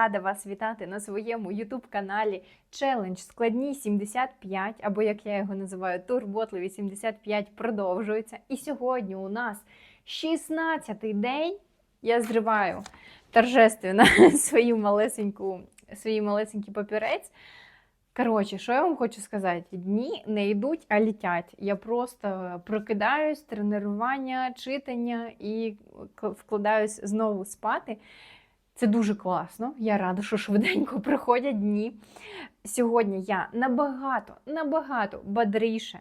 рада вас вітати на своєму ютуб-каналі Челендж Складні 75, або як я його називаю, турботливі 75 продовжується. І сьогодні у нас 16-й день. Я зриваю торжественно свою малесеньку, свій малесенький папірець. Коротше, що я вам хочу сказати? Дні не йдуть, а літять. Я просто прокидаюсь, тренування, читання і вкладаюсь знову спати. Це дуже класно. Я рада, що швиденько проходять дні. Сьогодні я набагато, набагато бадріше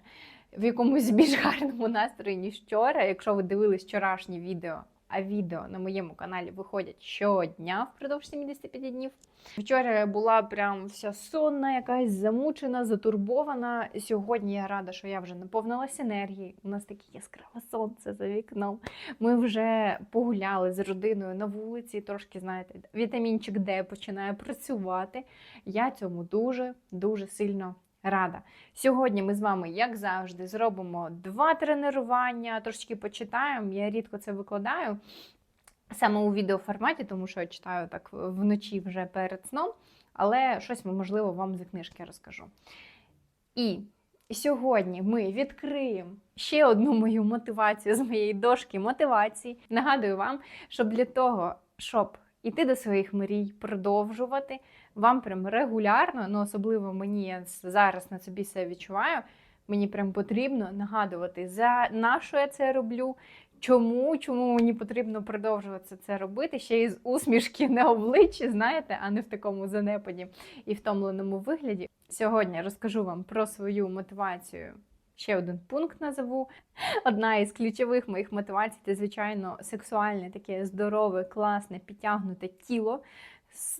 в якомусь більш гарному настрої, ніж вчора. Якщо ви дивились вчорашнє відео, а відео на моєму каналі виходять щодня впродовж 75 днів. Вчора я була прям вся сонна, якась замучена, затурбована. Сьогодні я рада, що я вже наповнилась енергії. У нас таке яскраве сонце за вікном. Ми вже погуляли з родиною на вулиці, трошки, знаєте, вітамінчик Д починає працювати. Я цьому дуже дуже сильно рада. Сьогодні ми з вами, як завжди, зробимо два тренування, трошки почитаємо. Я рідко це викладаю саме у відеоформаті, тому що я читаю так вночі вже перед сном, але щось можливо вам з книжки розкажу. І сьогодні ми відкриємо ще одну мою мотивацію з моєї дошки мотивації. Нагадую вам, що для того, щоб іти до своїх мрій, продовжувати, вам прям регулярно, ну особливо мені я зараз на собі це відчуваю. Мені прям потрібно нагадувати, за на що я це роблю, чому, чому мені потрібно продовжувати це робити, ще й з усмішки на обличчі, знаєте, а не в такому занепаді і втомленому вигляді. Сьогодні розкажу вам про свою мотивацію. Ще один пункт назову. Одна із ключових моїх мотивацій це, звичайно, сексуальне, таке здорове, класне, підтягнуте тіло.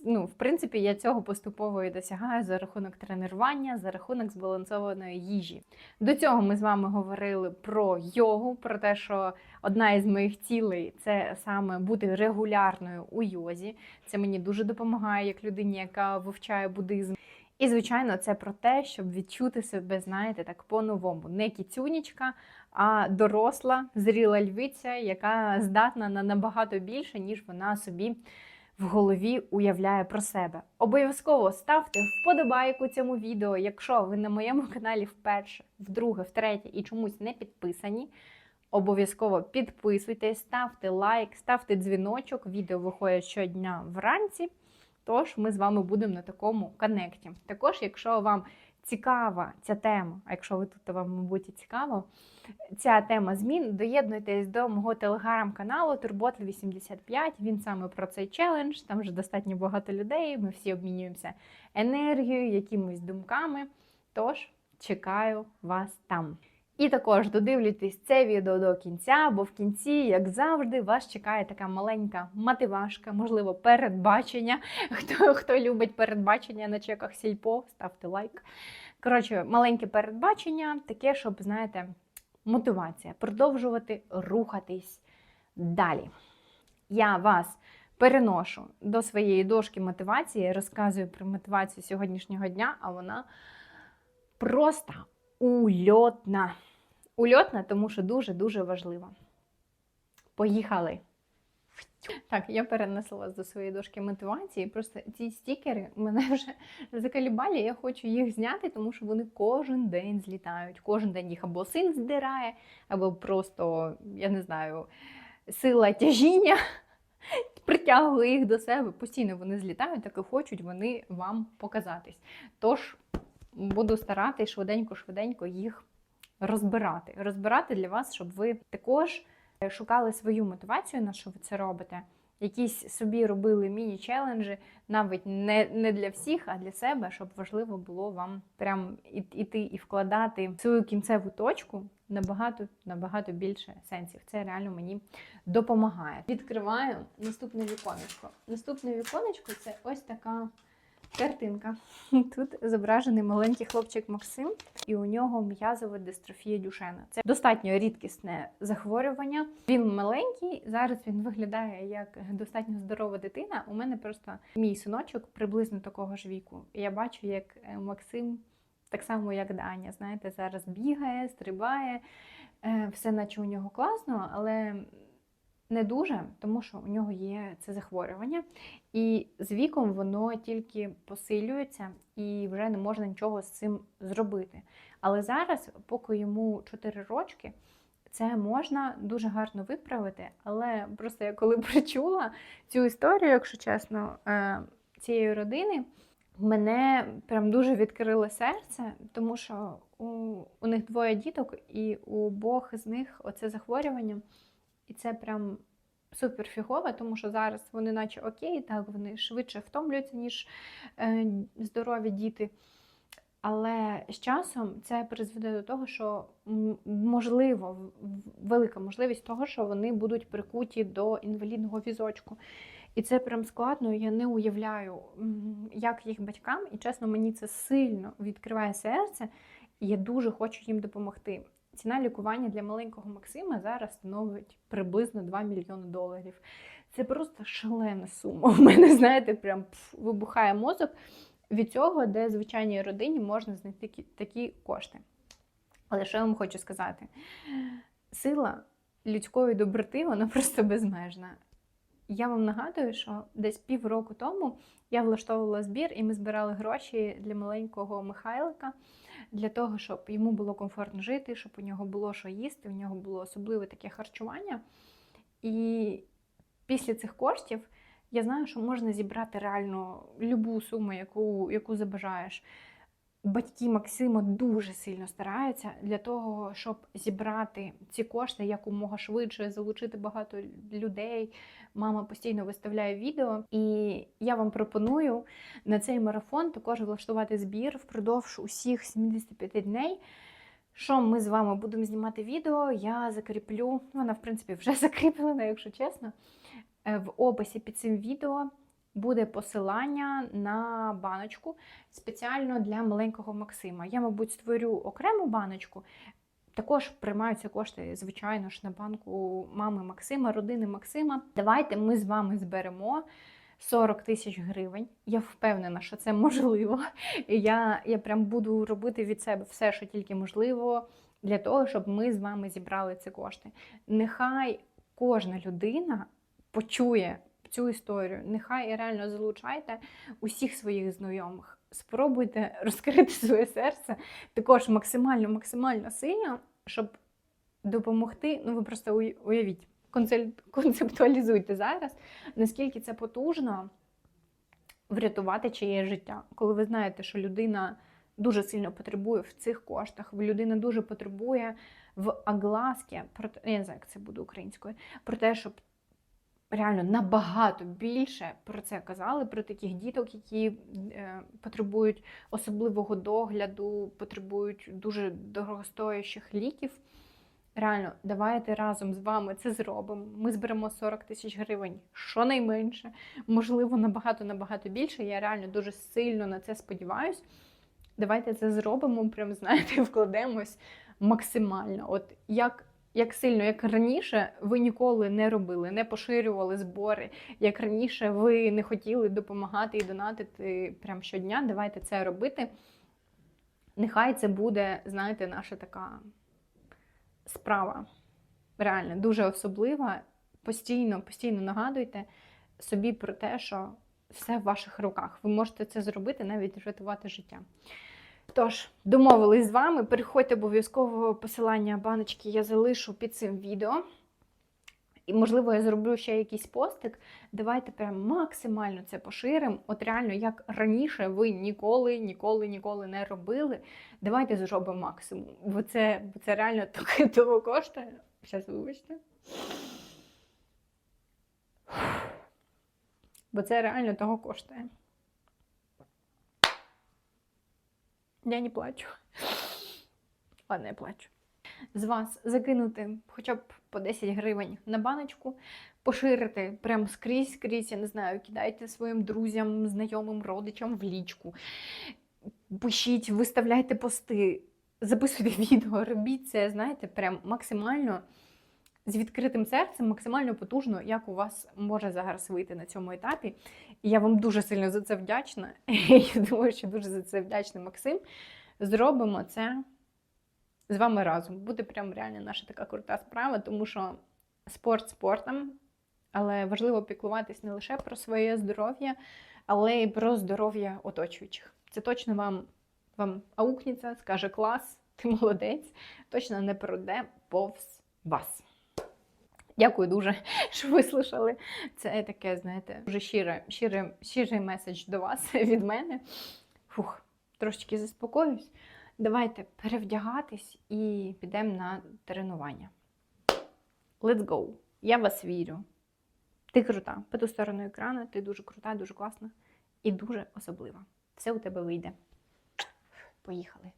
Ну, в принципі, я цього поступово і досягаю за рахунок тренування, за рахунок збалансованої їжі. До цього ми з вами говорили про йогу, про те, що одна із моїх цілей це саме бути регулярною у йозі. Це мені дуже допомагає як людині, яка вивчає буддизм. І, звичайно, це про те, щоб відчути себе, знаєте, так по-новому. Не кіцюнічка, а доросла, зріла львиця, яка здатна на набагато більше, ніж вона собі в голові уявляє про себе. Обов'язково ставте вподобайку цьому відео, якщо ви на моєму каналі вперше, вдруге, втретє і чомусь не підписані. Обов'язково підписуйтесь, ставте лайк, ставте дзвіночок. Відео виходить щодня вранці. Тож ми з вами будемо на такому коннекті. Також, якщо вам цікава ця тема, а якщо ви тут, то вам, мабуть, і цікаво, ця тема змін, доєднуйтесь до мого телеграм-каналу Турботливі 75. Він саме про цей челендж. Там вже достатньо багато людей. Ми всі обмінюємося енергією, якимись думками. Тож чекаю вас там. І також додивлюйтесь це відео до кінця, бо в кінці, як завжди, вас чекає така маленька мотивашка, можливо, передбачення. Хто, хто любить передбачення на чеках сільпо, ставте лайк. Коротше, маленьке передбачення, таке, щоб, знаєте, мотивація продовжувати рухатись далі. Я вас переношу до своєї дошки мотивації, розказую про мотивацію сьогоднішнього дня, а вона просто ульотна. Ульотна, тому що дуже-дуже важлива. Поїхали! Так, я перенесла вас до своєї дошки мотивації. Просто ці стікери мене вже закалібалі, я хочу їх зняти, тому що вони кожен день злітають. Кожен день їх або син здирає, або просто, я не знаю, сила тяжіння притягує їх до себе. Постійно вони злітають, так і хочуть вони вам показатись. Тож буду старатись швиденько-швиденько їх розбирати. Розбирати для вас, щоб ви також шукали свою мотивацію, на що ви це робите. Якісь собі робили міні-челенджі, навіть не, не для всіх, а для себе, щоб важливо було вам прям іти і вкладати свою кінцеву точку набагато, набагато більше сенсів. Це реально мені допомагає. Відкриваю наступне віконечко. Наступне віконечко це ось така картинка. Тут зображений маленький хлопчик Максим, і у нього м'язова дистрофія Дюшена. Це достатньо рідкісне захворювання. Він маленький. Зараз він виглядає як достатньо здорова дитина. У мене просто мій синочок приблизно такого ж віку. Я бачу, як е, Максим. Так само, як Даня, знаєте, зараз бігає, стрибає, е, все наче у нього класно, але не дуже, тому що у нього є це захворювання, і з віком воно тільки посилюється і вже не можна нічого з цим зробити. Але зараз, поки йому 4 рочки, це можна дуже гарно виправити. Але просто я коли прочула цю історію, якщо чесно, е, цієї родини, мене прям дуже відкрило серце, тому що у, у них двоє діток, і у обох з них оце захворювання. І це прям супер фігово, тому що зараз вони, наче окей, так вони швидше втомлюються, ніж е, здорові діти. Але з часом це призведе до того, що можливо, велика можливість того, що вони будуть прикуті до інвалідного візочку. І це прям складно. Я не уявляю, як їх батькам, і чесно, мені це сильно відкриває серце, я дуже хочу їм допомогти. Ціна лікування для маленького Максима зараз становить приблизно 2 мільйони доларів. Це просто шалена сума. У мене, знаєте, прям вибухає мозок від цього, де звичайній родині можна знайти такі кошти. Але що я вам хочу сказати? Сила людської доброти, вона просто безмежна. Я вам нагадую, що десь півроку тому я влаштовувала збір, і ми збирали гроші для маленького Михайлика для того, щоб йому було комфортно жити, щоб у нього було що їсти, у нього було особливе таке харчування. І після цих коштів я знаю, що можна зібрати реально любу суму, яку, яку забажаєш. Батьки Максима дуже сильно стараються для того, щоб зібрати ці кошти якомога швидше, залучити багато людей. Мама постійно виставляє відео, і я вам пропоную на цей марафон також влаштувати збір впродовж усіх 75 дней. Що ми з вами будемо знімати відео, я закріплю, вона, в принципі, вже закріплена, якщо чесно. Е, В описі під цим відео буде посилання на баночку спеціально для маленького Максима. Я, мабуть, створю окрему баночку. Також приймаються кошти, звичайно ж, на банку мами Максима, родини Максима. Давайте ми з вами зберемо 40 тисяч гривень. Я впевнена, що це можливо. І я, я прям буду робити від себе все, що тільки можливо, для того, щоб ми з вами зібрали ці кошти. Нехай кожна людина почує цю історію. Нехай реально залучайте усіх своїх знайомих. Спробуйте розкрити своє серце також максимально, максимально сильно, щоб допомогти. Ну, ви просто уявіть, концептуалізуйте зараз, наскільки це потужно врятувати чиє життя. Коли ви знаєте, що людина дуже сильно потребує в цих коштах, людина дуже потребує в огласки, про я не знаю, як це буде українською, про те, щоб реально набагато більше про це казали, про таких діток, які е, потребують особливого догляду, потребують дуже дорогостоящих ліків. Реально, давайте разом з вами це зробимо. Ми зберемо 40 тисяч гривень, щонайменше, можливо, набагато набагато більше. Я реально дуже сильно на це сподіваюсь. Давайте це зробимо, прям знаєте, вкладемось максимально. От як, як сильно, як раніше, ви ніколи не робили, не поширювали збори. Як раніше ви не хотіли допомагати і донатити прям щодня, давайте це робити. Нехай це буде, знаєте, наша така справа. Реально, дуже особлива. Постійно, постійно нагадуйте собі про те, що все в ваших руках. Ви можете це зробити, навіть врятувати життя. Тож, домовились з вами. Переходьте обов'язково посилання баночки я залишу під цим відео. І, можливо, я зроблю ще якийсь постик. Давайте прям максимально це поширимо. От реально, як раніше ви ніколи, ніколи, ніколи не робили. Давайте зробимо максимум. Бо це, бо це реально таке того коштує. Зараз вибачте. Бо це реально того коштує. Я не плачу. Ладно, я плачу. З вас закинути хоча б по 10 гривень на баночку, поширити прям скрізь, скрізь, я не знаю, кидайте своїм друзям, знайомим, родичам в лічку. Пишіть, виставляйте пости, записуйте відео, робіть це, знаєте, прям максимально з відкритим серцем, максимально потужно, як у вас може зараз вийти на цьому етапі. І я вам дуже сильно за це вдячна. Я думаю, що дуже за це вдячний Максим. Зробимо це з вами разом. Буде прям реально наша така крута справа, тому що спорт спортом, але важливо піклуватись не лише про своє здоров'я, але й про здоров'я оточуючих. Це точно вам, вам аукнеться, скаже клас, ти молодець, точно не пройде повз вас. Дякую дуже, що вислушали. Це таке, знаєте, дуже щире, щире, щирий меседж до вас від мене. Фух, трошечки заспокоюсь. Давайте перевдягатись і підемо на тренування. Let's go! Я вас вірю. Ти крута. По ту сторону екрану, ти дуже крута, дуже класна і дуже особлива. Все у тебе вийде. Поїхали.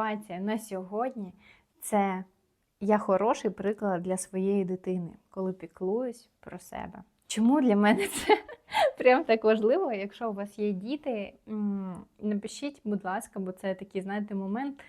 Мотивація на сьогодні це я хороший приклад для своєї дитини, коли піклуюсь про себе. Чому для мене це прям так важливо? Якщо у вас є діти, напишіть, будь ласка, бо це такий, знаєте, момент.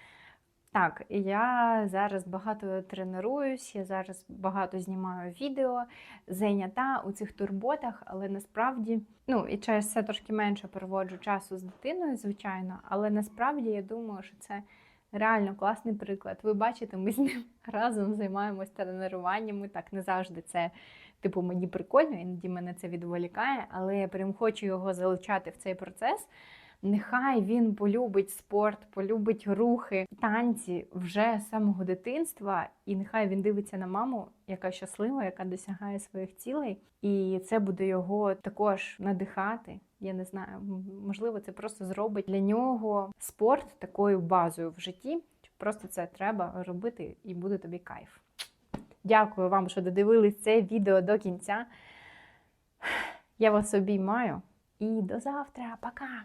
Так, я зараз багато тренуюсь, я зараз багато знімаю відео, зайнята у цих турботах, але насправді, ну і через це трошки менше проводжу часу з дитиною, звичайно, але насправді я думаю, що це реально класний приклад. Ви бачите, ми з ним разом займаємось тренуваннями. Так не завжди це, типу, мені прикольно, іноді мене це відволікає, але я прям хочу його залучати в цей процес. Нехай він полюбить спорт, полюбить рухи, танці вже з самого дитинства, і нехай він дивиться на маму, яка щаслива, яка досягає своїх цілей, і це буде його також надихати. Я не знаю, можливо, це просто зробить для нього спорт такою базою в житті. Просто це треба робити, і буде тобі кайф. Дякую вам, що додивились це відео до кінця. Я вас обіймаю і до завтра. Пока!